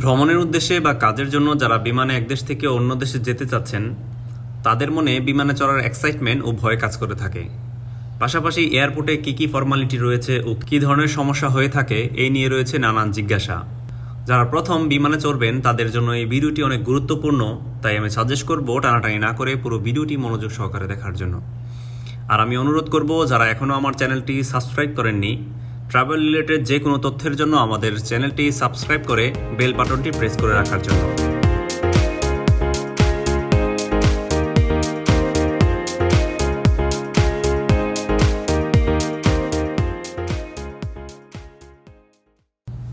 ভ্রমণের উদ্দেশ্যে বা কাজের জন্য যারা বিমানে এক দেশ থেকে অন্য দেশে যেতে চাচ্ছেন, তাদের মনে বিমানে চড়ার এক্সাইটমেন্ট ও ভয় কাজ করে থাকে। পাশাপাশি এয়ারপোর্টে কী কী ফর্মালিটি রয়েছে ও কী ধরনের সমস্যা হয়ে থাকে, এই নিয়ে রয়েছে নানান জিজ্ঞাসা। যারা প্রথম বিমানে চড়বেন, তাদের জন্য এই ভিডিওটি অনেক গুরুত্বপূর্ণ, তাই আমি সাজেস্ট করব টানাটানি না করে পুরো ভিডিওটি মনোযোগ সহকারে দেখার জন্য। আর আমি অনুরোধ করব, যারা এখনও আমার চ্যানেলটি সাবস্ক্রাইব করেননি ট্রাভেল রিলেটেড যে কোনো তথ্যের জন্য আমাদের চ্যানেলটি সাবস্ক্রাইব করে বেল বাটনটি প্রেস করে রাখার জন্য।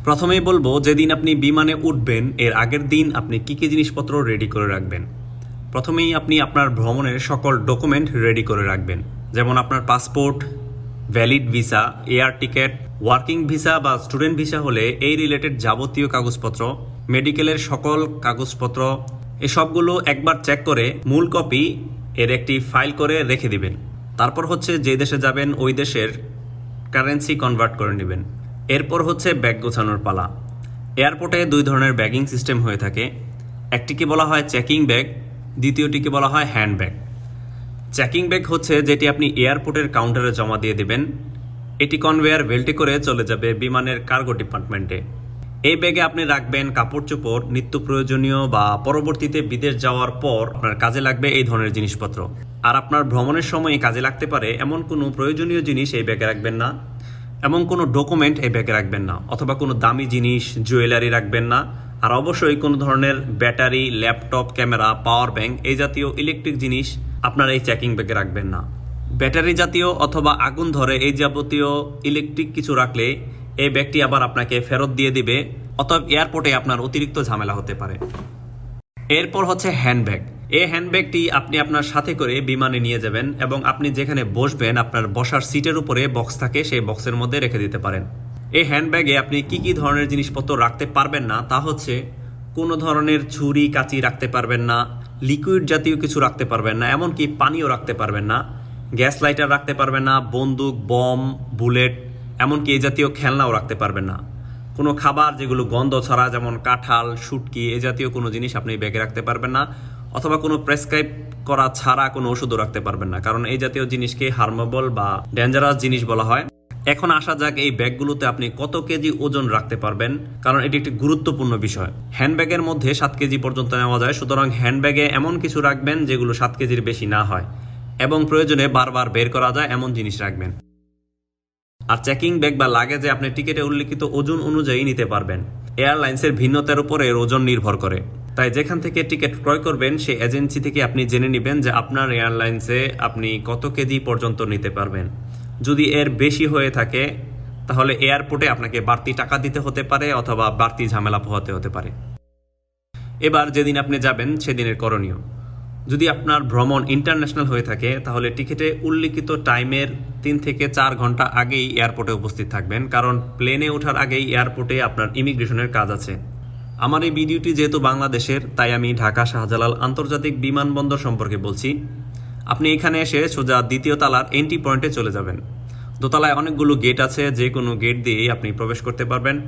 প্রথমেই বলব, যেদিন আপনি বিমানে উঠবেন, এর আগের দিন আপনি কী কী জিনিসপত্র রেডি করে রাখবেন? প্রথমেই আপনি আপনার ভ্রমণের সকল ডকুমেন্ট রেডি করে রাখবেন। যেমন আপনার passport valid visa, air ticket, working visa বা স্টুডেন্ট ভিসা হলে এই রিলেটেড যাবতীয় কাগজপত্র, মেডিকেলের সকল কাগজপত্র, এসবগুলো একবার চেক করে মূল কপি এর একটি ফাইল করে রেখে দিবেন। তারপর হচ্ছে যে দেশে যাবেন, ওই দেশের কারেন্সি কনভার্ট করে নেবেন। এরপর হচ্ছে ব্যাগ গোছানোর পালা। এয়ারপোর্টে দুই ধরনের ব্যাগিং সিস্টেম হয়ে থাকে। একটিকে বলা হয় চেকিং ব্যাগ, দ্বিতীয়টিকে বলা হয় হ্যান্ড ব্যাগ। চেকিং ব্যাগ হচ্ছে যেটি আপনি এয়ারপোর্টের কাউন্টারে জমা দিয়ে দেবেন। এটি কনভেয়ার বেল্টে করে চলে যাবে বিমানের কার্গো ডিপার্টমেন্টে এই ব্যাগে আপনি রাখবেন কাপড় চোপড়, নিত্য প্রয়োজনীয় বা পরবর্তীতে বিদেশ যাওয়ার পর আপনার কাজে লাগবে এই ধরনের জিনিসপত্র। আর আপনার ভ্রমণের সময় কাজে লাগতে পারে এমন কোনো প্রয়োজনীয় জিনিস এই ব্যাগে রাখবেন না। এমন কোনো ডকুমেন্ট এই ব্যাগে রাখবেন না। অথবা কোনো দামি জিনিস জুয়েলারি রাখবেন না। আর অবশ্যই কোনো ধরনের battery laptop camera power bank এই জাতীয় ইলেকট্রিক জিনিস আপনার এই চেকিং ব্যাগে রাখবেন না। ব্যাটারি জাতীয় অথবা আগুন ধরে এই যাবতীয় ইলেকট্রিক কিছু রাখলে এই ব্যাগটি আবার আপনাকে ফেরত দিয়ে দিবে, অতএব এয়ারপোর্টে আপনার অতিরিক্ত ঝামেলা হতে পারে। এরপর হচ্ছে হ্যান্ডব্যাগ এই হ্যান্ডব্যাগটি আপনি আপনার সাথে করে বিমানে নিয়ে যাবেন এবং আপনি যেখানে বসবেন, আপনার বসার সিটের উপরে বক্স থাকে, সেই বক্সের মধ্যে রেখে দিতে পারেন। এই হ্যান্ডব্যাগে আপনি কি কি ধরনের জিনিসপত্র রাখতে পারবেন না, তা হচ্ছে কোনো ধরনের ছুরি, কাঁচি রাখতে পারবেন না লিকুইড জাতীয় কিছু রাখতে পারবেন না, এমনকি পানিও রাখতে পারবেন না গ্যাস লাইটার রাখতে পারবেন না, বন্দুক বম বুলেট এমনকি এই জাতীয় খেলনাও রাখতে পারবেন না। কোনো খাবার যেগুলো গন্ধ ছাড়া, যেমন কাঁঠাল, শুটকি, এ জাতীয় কোনো জিনিস আপনি ব্যাগে রাখতে পারবেন না, অথবা কোনো প্রেসক্রাইব করা ছাড়া কোনো ওষুধও রাখতে পারবেন না, কারণ এই জাতীয় জিনিসকে হার্মেবল বা ডেঞ্জারাস জিনিস বলা হয়। এখন আসা যাক এই ব্যাগগুলোতে আপনি কত কেজি ওজন রাখতে পারবেন, কারণ এটি একটি গুরুত্বপূর্ণ বিষয়। হ্যান্ডব্যাগের মধ্যে সাত কেজি পর্যন্ত নেওয়া যায়, সুতরাং হ্যান্ডব্যাগে এমন কিছু রাখবেন যেগুলো সাত কেজির বেশি না হয়, এবং প্রয়োজনে বারবার বের করা যায়, এমন জিনিস রাখবেন। আর চেকিং ব্যাগ বা লাগেজে আপনি টিকিটে উল্লিখিত ওজন অনুযায়ী নিতে পারবেন। এয়ারলাইন্সের ভিন্নতার উপরে এর ওজন নির্ভর করে। তাই যেখান থেকে টিকিট ক্রয় করবেন, সেই এজেন্সি থেকে আপনি জেনে নেবেন যে আপনার এয়ারলাইন্সে আপনি কত কেজি পর্যন্ত নিতে পারবেন। যদি এর বেশি হয়ে থাকে, তাহলে এয়ারপোর্টে আপনাকে বাড়তি টাকা দিতে হতে পারে অথবা বাড়তি ঝামেলা পোহাতে হতে পারে। এবার যেদিন আপনি যাবেন, সেদিনের করণীয়। যদি আপনার ভ্রমণ ইন্টারন্যাশনাল হয়ে থাকে, তাহলে টিকিটে উল্লিখিত টাইমের তিন থেকে চার ঘণ্টা আগেই এয়ারপোর্টে উপস্থিত থাকবেন, কারণ প্লেনে ওঠার আগেই এয়ারপোর্টে আপনার ইমিগ্রেশনের কাজ আছে। আমার এই ভিডিওটি যেহেতু বাংলাদেশের, তাই আমি ঢাকা শাহজালাল আন্তর্জাতিক বিমানবন্দর সম্পর্কে বলছি। আপনি এখানে এসে সোজা দ্বিতীয় তালার এন্ট্রি পয়েন্টে চলে যাবেন। দোতলায় অনেকগুলো গেট আছে, যে কোনো গেট দিয়েই আপনি প্রবেশ করতে পারবেন।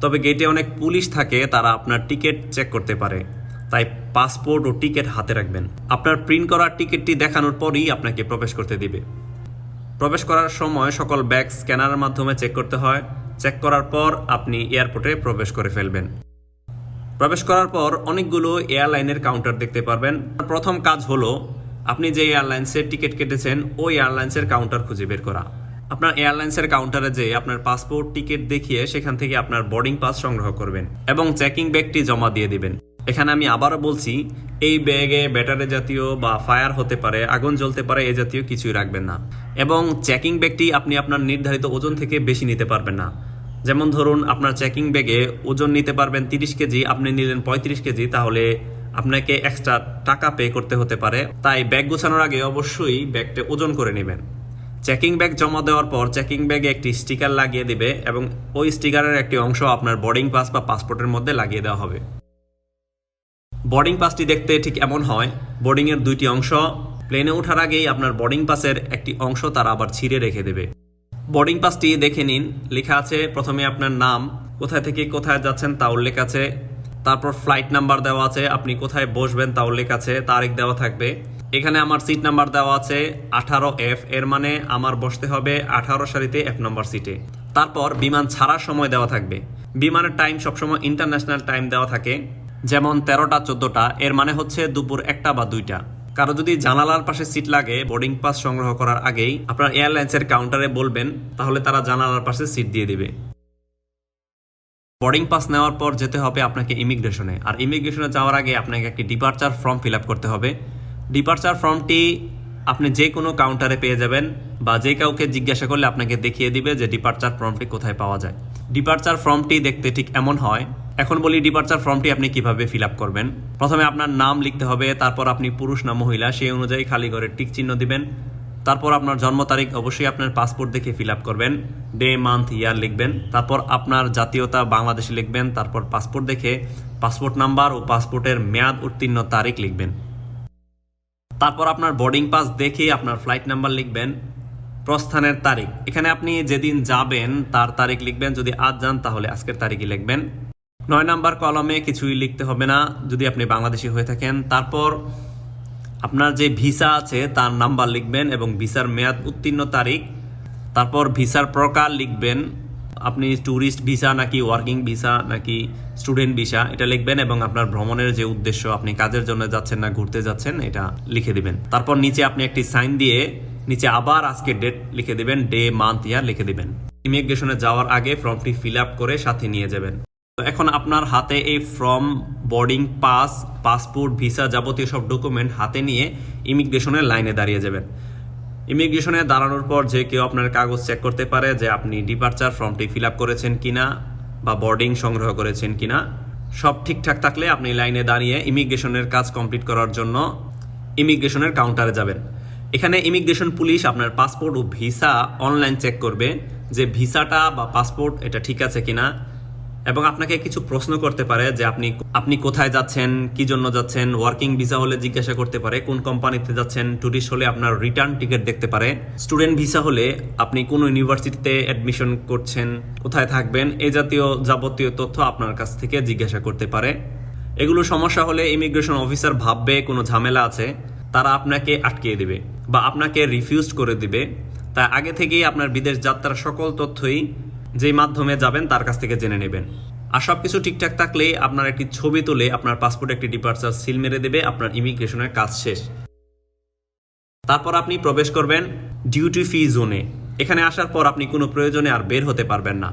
তবে গেটে অনেক পুলিশ থাকে, তারা আপনার টিকিট চেক করতে পারে। তাই পাসপোর্ট ও টিকিট হাতে রাখবেন। আপনার প্রিন্ট করা টিকিটটি দেখানোর পরই আপনাকে প্রবেশ করতে দিবে। প্রবেশ করার সময় সকল ব্যাগ স্ক্যানারের মাধ্যমে চেক করতে হয়। চেক করার পর আপনি এয়ারপোর্টে প্রবেশ করে ফেলবেন। প্রবেশ করার পর অনেকগুলো এয়ারলাইনের কাউন্টার দেখতে পারবেন। প্রথম কাজ হলো আপনি যে এয়ারলাইন্সের টিকিট কেটেছেন, ওই এয়ারলাইন্সের কাউন্টার খুঁজে বের করা। আপনার এয়ারলাইন্সের কাউন্টারে যে আপনার পাসপোর্ট টিকিট দেখিয়ে সেখান থেকে আপনার বোর্ডিং পাস সংগ্রহ করবেন এবং চেকিং ব্যাগটি জমা দিয়ে দিবেন। এখানে আমি আবারও বলছি, এই ব্যাগে ব্যাটারি জাতীয় বা ফায়ার হতে পারে, আগুন জ্বলতে পারে, এ জাতীয় কিছুই রাখবেন না। এবং চেকিং ব্যাগটি আপনি আপনার নির্ধারিত ওজন থেকে বেশি নিতে পারবেন না। যেমন ধরুন, আপনার চেকিং ব্যাগে ওজন নিতে পারবেন তিরিশ কেজি, আপনি নিলেন পঁয়ত্রিশ কেজি, তাহলে আপনাকে এক্সট্রা টাকা পে করতে হতে পারে। তাই ব্যাগ গোছানোর আগে অবশ্যই ব্যাগটা ওজন করে নেবেন। চেকিং ব্যাগ জমা দেওয়ার পর চেকিং ব্যাগে একটি স্টিকার লাগিয়ে দিবে এবং ওই স্টিকারের একটি অংশ আপনার বোর্ডিং পাস বা পাসপোর্টের মধ্যে লাগিয়ে দেওয়া হবে। বোর্ডিং পাসটি দেখতে ঠিক এমন হয় বোর্ডিংয়ের দুইটি অংশ। প্লেনে ওঠার আগেই আপনার বোর্ডিং পাসের একটি অংশ তারা আবার ছিঁড়ে রেখে দেবে। বোর্ডিং পাসটি দেখে নিন, লেখা আছে, প্রথমে আপনার নাম, কোথায় থেকে কোথায় যাচ্ছেন তা উল্লেখ আছে। তারপর ফ্লাইট নাম্বার দেওয়া আছে, আপনি কোথায় বসবেন তাও লেখা আছে, তারিখ দেওয়া থাকবে। এখানে আমার সিট নাম্বার দেওয়া আছে আঠারো এফ এর মানে আমার বসতে হবে আঠারো সারিতে এফ নম্বর সিটে তারপর বিমান ছাড়ার সময় দেওয়া থাকবে। বিমানের টাইম সবসময় ইন্টারন্যাশনাল টাইম দেওয়া থাকে, যেমন তেরোটা, চোদ্দোটা, এর মানে হচ্ছে দুপুর একটা বা দুইটা। কারও যদি জানালার পাশে সিট লাগে বোর্ডিং পাস সংগ্রহ করার আগেই আপনার এয়ারলাইন্সের কাউন্টারে বলবেন, তাহলে তারা জানালার পাশে সিট দিয়ে দিবে। বোর্ডিং পাস নেওয়ার পর যেতে হবে আপনাকে ইমিগ্রেশনে আর ইমিগ্রেশনে যাওয়ার আগে আপনাকে একটি ডিপার্চার ফর্ম ফিল আপ করতে হবে। ডিপার্চার ফর্মটি আপনি যে কোনো কাউন্টারে পেয়ে যাবেন বা যে কাউকে জিজ্ঞাসা করলে আপনাকে দেখিয়ে দিবে যে ডিপার্চার ফর্মটি কোথায় পাওয়া যায়। ডিপার্চার ফর্মটি দেখতে ঠিক এমন হয়। এখন বলি ডিপার্চার ফর্মটি আপনি কীভাবে ফিল আপ করবেন। প্রথমে আপনার নাম লিখতে হবে, তারপর আপনি পুরুষ না মহিলা, সেই অনুযায়ী খালি ঘরে টিক চিহ্ন দিবেন। তারপর আপনার জন্ম তারিখ অবশ্যই আপনার পাসপোর্ট দেখে ফিল আপ করবেন ডে মান্থ ইয়ার লিখবেন, তারপর আপনার জাতীয়তা বাংলাদেশে লিখবেন, তারপর পাসপোর্ট দেখে পাসপোর্ট নাম্বার ও পাসপোর্টের মেয়াদ উত্তীর্ণ তারিখ লিখবেন। তারপর আপনার বোর্ডিং পাস দেখে আপনার ফ্লাইট নাম্বার লিখবেন, প্রস্থানের তারিখ। এখানে আপনি যেদিন যাবেন, তার তারিখ লিখবেন, যদি আজ যান, তাহলে আজকের তারিখই লিখবেন। নয় নাম্বার কলমে কিছুই লিখতে হবে না, যদি আপনি বাংলাদেশি হয়ে থাকেন। তারপর আপনার যে ভিসা আছে, তার নাম্বার লিখবেন এবং ভিসার মেয়াদ উত্তীর্ণ তারিখ, তারপর ভিসার প্রকার লিখবেন। আপনি ট্যুরিস্ট ভিসা নাকি ওয়ার্কিং ভিসা নাকি স্টুডেন্ট ভিসা এটা লিখবেন এবং আপনার ভ্রমণের যে উদ্দেশ্য, আপনি কাজের জন্য যাচ্ছেন না, ঘুরতে যাচ্ছেন, এটা লিখে দিবেন। তারপর নিচে আপনি একটি সাইন দিয়ে নিচে আবার আজকে ডেট লিখে দিবেন ডে মান্থ ইয়ার লিখে দিবেন। ইমিগ্রেশনে যাওয়ার আগে ফর্মটি ফিল আপ করে সাথে নিয়ে যাবেন। তো এখন আপনার হাতে এই form boarding pass passport visa যাবতীয় সব ডকুমেন্ট হাতে নিয়ে ইমিগ্রেশনের লাইনে দাঁড়িয়ে যাবেন। ইমিগ্রেশনে দাঁড়ানোর পর যে কেউ আপনার কাগজ চেক করতে পারে যে আপনি ডিপার্চার ফর্মটি ফিল আপ করেছেন কিনা বা বোর্ডিং সংগ্রহ করেছেন কিনা, সব ঠিকঠাক থাকলে আপনি লাইনে দাঁড়িয়ে ইমিগ্রেশনের কাজ কমপ্লিট করার জন্য ইমিগ্রেশনের কাউন্টারে যাবেন। এখানে ইমিগ্রেশন পুলিশ আপনার পাসপোর্ট ও ভিসা অনলাইন চেক করবে যে ভিসাটা বা পাসপোর্ট এটা ঠিক আছে কিনা। এবং আপনাকে কিছু প্রশ্ন করতে পারে যে আপনি আপনি কোথায় যাচ্ছেন, কি জন্য যাচ্ছেন ওয়ার্কিং ভিসা হলে জিজ্ঞাসা করতে পারে, কোন কোম্পানিতে যাচ্ছেন ট্যুরিস্ট হলে আপনার রিটার্ন টিকিট দেখতে পারে। স্টুডেন্ট ভিসা হলে আপনি কোন ইউনিভার্সিটিতে অ্যাডমিশন করছেন, কোথায় থাকবেন, এ জাতীয় যাবতীয় তথ্য আপনার কাছ থেকে জিজ্ঞাসা করতে পারে। এগুলো সমস্যা হলে ইমিগ্রেশন অফিসার ভাববে কোনো ঝামেলা আছে, তারা আপনাকে আটকিয়ে দিবে বা আপনাকে রিফিউজ করে দিবে। তাই আগে থেকেই আপনার বিদেশ যাত্রার সকল তথ্যই যেই মাধ্যমে যাবেন, তার কাছ থেকে জেনে নেবেন। আর সব কিছু ঠিকঠাক থাকলে আপনার একটি ছবি তুলে আপনার পাসপোর্ট একটি ডিপার্চার সিল মেরে দেবে, আপনার ইমিগ্রেশনের কাজ শেষ। তারপর আপনি প্রবেশ করবেন ডিউটি ফি জোনে এখানে আসার পর আপনি কোনো প্রয়োজনে আর বের হতে পারবেন না।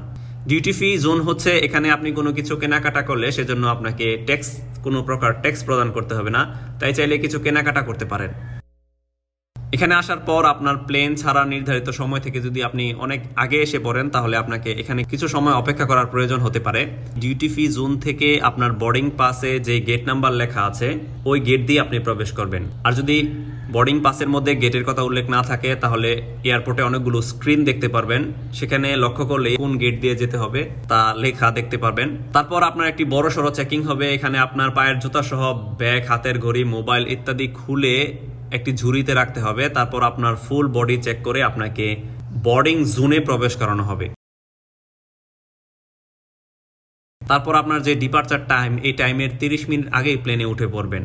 ডিউটি ফি জোন হচ্ছে এখানে আপনি কোনো কিছু কেনাকাটা করলে সেজন্য আপনাকে ট্যাক্স কোনো প্রকার ট্যাক্স প্রদান করতে হবে না। তাই চাইলে কিছু কেনাকাটা করতে পারেন। এখানে আসার পর আপনার প্লেন ছাড়া নির্ধারিত সময় থেকে যদি আপনি অনেক আগে এসে পড়েন, তাহলে আপনাকে এখানে কিছু সময় অপেক্ষা করার প্রয়োজন হতে পারে। ডিউটি ফি জোন থেকে আপনার বোর্ডিং পাসে যে গেট নাম্বার লেখা আছে, ওই গেট দিয়ে আপনি প্রবেশ করবেন। আর যদি বোর্ডিং পাসের মধ্যে গেটের কথা উল্লেখ না থাকে, তাহলে এয়ারপোর্টে অনেকগুলো স্ক্রিন দেখতে পারবেন। সেখানে লক্ষ্য করলে কোন গেট দিয়ে যেতে হবে, তা লেখা দেখতে পারবেন। তারপর আপনার একটি বড় সড়ো চেকিং হবে। এখানে আপনার পায়ের জুতা সহ ব্যাগ হাতের ঘড়ি মোবাইল ইত্যাদি খুলে একটি ঝুড়িতে রাখতে হবে, তারপর আপনার ফুল বডি চেক করে আপনাকে বোর্ডিং জোনে প্রবেশ করানো হবে। তারপর আপনার যে ডিপার্চার টাইম এই টাইমের তিরিশ মিনিট আগেই প্লেনে উঠে পড়বেন।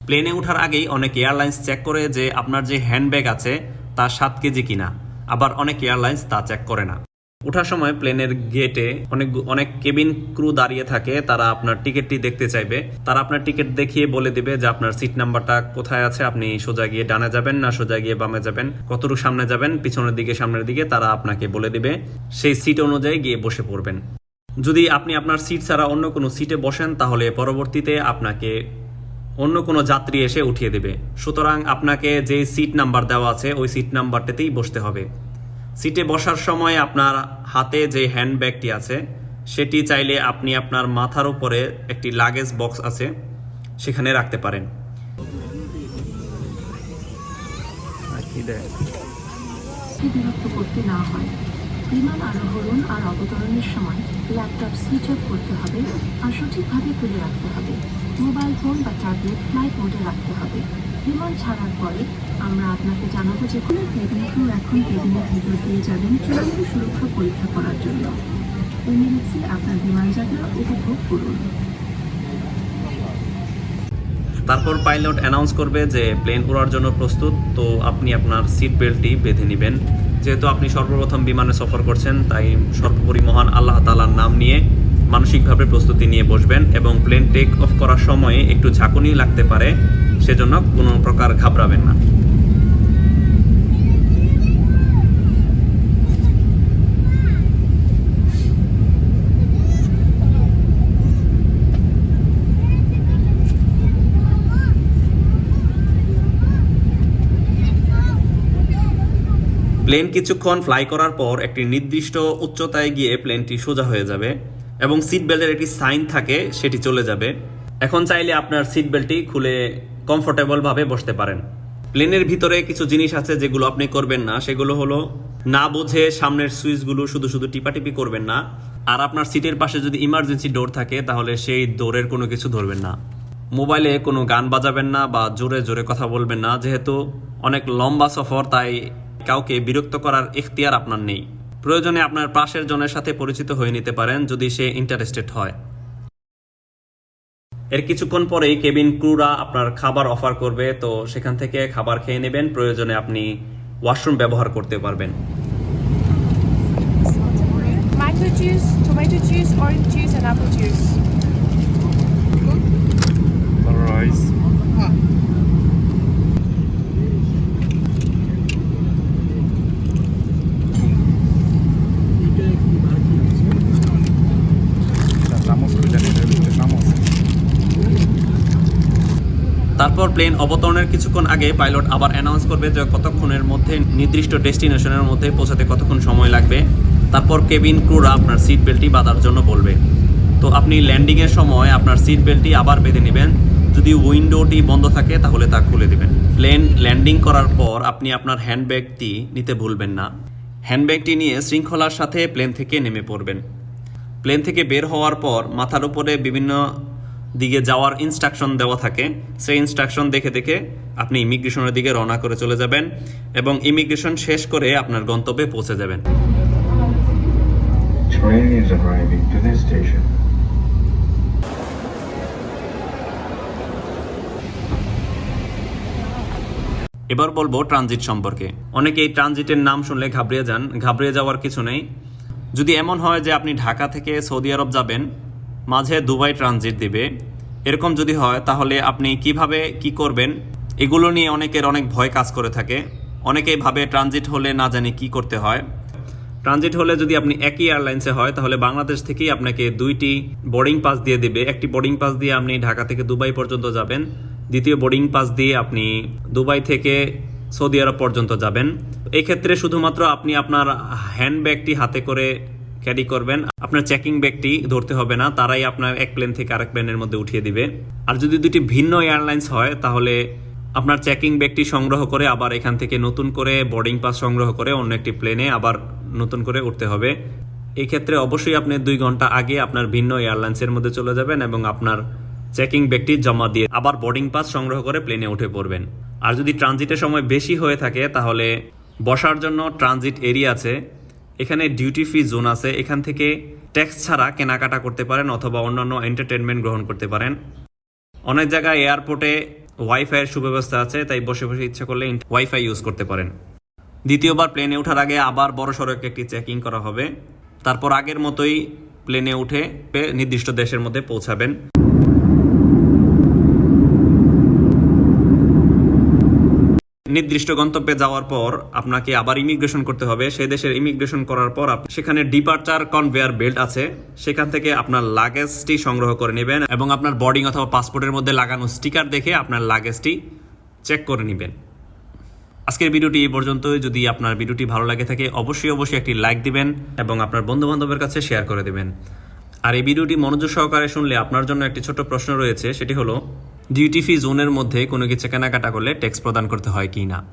প্লেনে ওঠার আগেই অনেক এয়ারলাইন্স চেক করে যে আপনার যে হ্যান্ডব্যাগ আছে, তা সাত কেজি কিনা। আবার অনেক এয়ারলাইন্স তা চেক করে না। ওঠার সময় প্লেনের গেটে অনেক অনেক কেবিন ক্রু দাঁড়িয়ে থাকে, তারা আপনার টিকিটটি দেখতে চাইবে। তারা আপনার টিকিট দেখিয়ে বলে দিবে যে আপনার সিট নাম্বারটা কোথায় আছে, আপনি সোজা গিয়ে ডানে যাবেন না সোজা গিয়ে বামে যাবেন। কতটুকু সামনে যাবেন, পিছনের দিকে, সামনের দিকে, তারা আপনাকে বলে দিবে। সেই সিট অনুযায়ী গিয়ে বসে পড়বেন। যদি আপনি আপনার সিট ছাড়া অন্য কোনো সিটে বসেন, তাহলে পরবর্তীতে আপনাকে অন্য কোনো যাত্রী এসে উঠিয়ে দেবে। সুতরাং আপনাকে যে সিট নাম্বার দেওয়া আছে, ওই সিট নাম্বারটাতেই বসতে হবে। সিটে বসার সময় আপনার হাতে যে হ্যান্ডব্যাগটি আছে, সেটি চাইলে আপনি আপনার মাথার উপরে একটি লাগেজ বক্স আছে, সেখানে রাখতে পারেন। মোবাইল ফোন বা ট্যাবলেট ফ্লাইট মোডে রাখতে হবে। বিমান ছাড়ার পরে আমরা আপনাকে জানাব যে কোনো কেবিন এখন কেবিনের ভিতর দিয়ে যাবেন চূড়ান্ত সুরক্ষা পরীক্ষা করার জন্য। এমিরেটসে আপনার বিমান যাত্রা উপভোগ করুন। তারপর পাইলট অ্যানাউন্স করবে যে প্লেন উড়ার জন্য প্রস্তুত, তো আপনি আপনার সিট বেল্টটি বেঁধে নেবেন। যেহেতু আপনি সর্বপ্রথম বিমানে সফর করছেন, তাই সর্বোপরি মহান আল্লাহ তালার নাম নিয়ে মানসিকভাবে প্রস্তুতি নিয়ে বসবেন এবং প্লেন টেক অফ করার সময়ে একটু ঝাঁকুনি লাগতে পারে। সেজন্য কোনো প্রকার ঘাবড়াবেন না। প্লেন কিছুক্ষণ ফ্লাই করার পর একটি নির্দিষ্ট উচ্চতায় গিয়ে প্লেনটি সোজা হয়ে যাবে এবং সিট বেল্টের একটি সাইন থাকে, সেটি চলে যাবে। এখন চাইলে আপনার সিট বেল্টটি খুলে কমফোর্টেবল ভাবে বসতে পারেন। প্লেনের ভিতরে কিছু জিনিস আছে যেগুলো আপনি করবেন না। সেগুলো হলো, না বুঝে সামনের সুইচগুলো শুধু শুধু টিপাটিপি করবেন না। আর আপনার সিটের পাশে যদি ইমার্জেন্সি ডোর থাকে, তাহলে সেই ডোরের কোনো কিছু ধরবেন না। মোবাইলে কোনো গান বাজাবেন না বা জোরে জোরে কথা বলবেন না। যেহেতু অনেক লম্বা সফর, তাই কাউকে বিরক্ত করার ইখতিয়ার আপনার নেই। প্রয়োজনে আপনার পাশের জনের সাথে পরিচিত হয়ে নিতে পারেন, যদি সে ইন্টারেস্টেড হয়। এর কিছুক্ষণ পরেই কেবিন ক্রুরা আপনার খাবার অফার করবে তো সেখান থেকে খাবার খেয়ে নেবেন প্রয়োজনে আপনি ওয়াশরুম ব্যবহার করতে পারবেন Mango juice, tomato juice, orange juice, and apple juice. rice. তারপর প্লেন অবতরণের কিছুক্ষণ আগে পাইলট আবার অ্যানাউন্স করবে যে কতক্ষণের মধ্যে নির্দিষ্ট ডেস্টিনেশনের মধ্যে পৌঁছাতে কতক্ষণ সময় লাগবে। তারপর কেবিন ক্রুরা আপনার সিট বেল্টটি বাঁধার জন্য বলবে। তো আপনি ল্যান্ডিংয়ের সময় আপনার সিট বেল্টটি আবার বেঁধে নেবেন। যদি উইন্ডোটি বন্ধ থাকে তাহলে তা খুলে দিবেন। প্লেন ল্যান্ডিং করার পর আপনি আপনার হ্যান্ডব্যাগটি নিতে ভুলবেন না। হ্যান্ডব্যাগটি নিয়ে শৃঙ্খলার সাথে প্লেন থেকে নেমে পড়বেন। প্লেন থেকে বের হওয়ার পর মাথার উপরে বিভিন্ন দিকে যাওয়ার ইনস্ট্রাকশন দেওয়া থাকে। সেই ইনস্ট্রাকশন দেখে দেখে আপনি ইমিগ্রেশনের দিকে রওনা করে চলে যাবেন এবং ইমিগ্রেশন শেষ করে আপনার গন্তব্যে পৌঁছে যাবেন. এবার বলব ট্রানজিট সম্পর্কে। অনেকে এই ট্রানজিটের নাম শুনলে ঘাবড়িয়ে যান। ঘাবড়িয়ে যাওয়ার কিছু নেই। যদি এমন হয় যে আপনি ঢাকা থেকে সৌদি আরব যাবেন মাঝে দুবাই ট্রানজিট দিবে। এরকম যদি হয়, তাহলে আপনি কীভাবে কি করবেন? এগুলো নিয়ে অনেকের অনেক ভয় কাজ করে থাকে। অনেকেই ভাবে ট্রানজিট হলে না জানি কি করতে হয়। ট্রানজিট হলে যদি আপনি একই এয়ারলাইন্সে হয়, তাহলে বাংলাদেশ থেকেই আপনাকে দুইটি বোর্ডিং পাস দিয়ে দিবে। একটি বোর্ডিং পাস দিয়ে আপনি ঢাকা থেকে দুবাই পর্যন্ত যাবেন। দ্বিতীয় বোর্ডিং পাস দিয়ে আপনি দুবাই থেকে সৌদি আরব পর্যন্ত যাবেন। এই ক্ষেত্রে শুধুমাত্র আপনি আপনার হ্যান্ডব্যাগটি হাতে করে ক্যারি করবেন। আপনার চেকিং ব্যাগটি ধরতে হবে না, তারাই আপনার এক প্লেন থেকে আরেক প্লেনের মধ্যে উঠিয়ে দিবে। আর যদি দুটি ভিন্ন এয়ারলাইন্স হয়, তাহলে আপনার চেকিং ব্যাগটি সংগ্রহ করে আবার এখান থেকে নতুন করে বোর্ডিং পাস সংগ্রহ করে অন্য একটি প্লেনে আবার নতুন করে উঠতে হবে। এই ক্ষেত্রে অবশ্যই আপনি দুই ঘণ্টা আগে আপনার ভিন্ন এয়ারলাইন্সের মধ্যে চলে যাবেন এবং আপনার চেকিং ব্যাগটি জমা দিয়ে আবার বোর্ডিং পাস সংগ্রহ করে প্লেনে উঠে পড়বেন। আর যদি ট্রানজিটের সময় বেশি হয়ে থাকে, তাহলে বসার জন্য ট্রানজিট এরিয়া আছে। এখানে ডিউটি ফ্রি জোন আছে। এখান থেকে ট্যাক্স ছাড়া কেনাকাটা করতে পারেন অথবা অন্যান্য এন্টারটেনমেন্ট গ্রহণ করতে পারেন। অনেক জায়গায় এয়ারপোর্টে ওয়াইফাইয়ের সুব্যবস্থা আছে, তাই বসে বসে ইচ্ছা করলে ওয়াইফাই ইউজ করতে পারেন। দ্বিতীয়বার প্লেনে ওঠার আগে আবার বড় সড়ক একটি চেকিং করা হবে। তারপর আগের মতোই প্লেনে উঠে নির্দিষ্ট দেশের মধ্যে পৌঁছাবেন। নির্দিষ্ট গন্তব্যে যাওয়ার পর আপনাকে আবার ইমিগ্রেশন করতে হবে। সেই দেশের ইমিগ্রেশন করার পর সেখানে ডিপার্চার কনভেয়ার বেল্ট আছে। সেখান থেকে আপনার লাগেজটি সংগ্রহ করে নেবেন এবং আপনার বোর্ডিং অথবা পাসপোর্টের মধ্যে লাগানো স্টিকার দেখে আপনার লাগেজটি চেক করে নেবেন। আজকের ভিডিওটি এই পর্যন্তই। যদি আপনার ভিডিওটি ভালো লাগে থাকে, অবশ্যই অবশ্যই একটি লাইক দিবেন এবং আপনার বন্ধু বান্ধবের কাছে শেয়ার করে দেবেন। আর এই ভিডিওটি মনোযোগ সহকারে শুনলে আপনার জন্য একটি ছোট প্রশ্ন রয়েছে, সেটি হলো ডিউটি ফি জোনের মধ্যে কোনো কিছু কেনাকাটা করলে ট্যাক্স প্রদান করতে হয় কি না?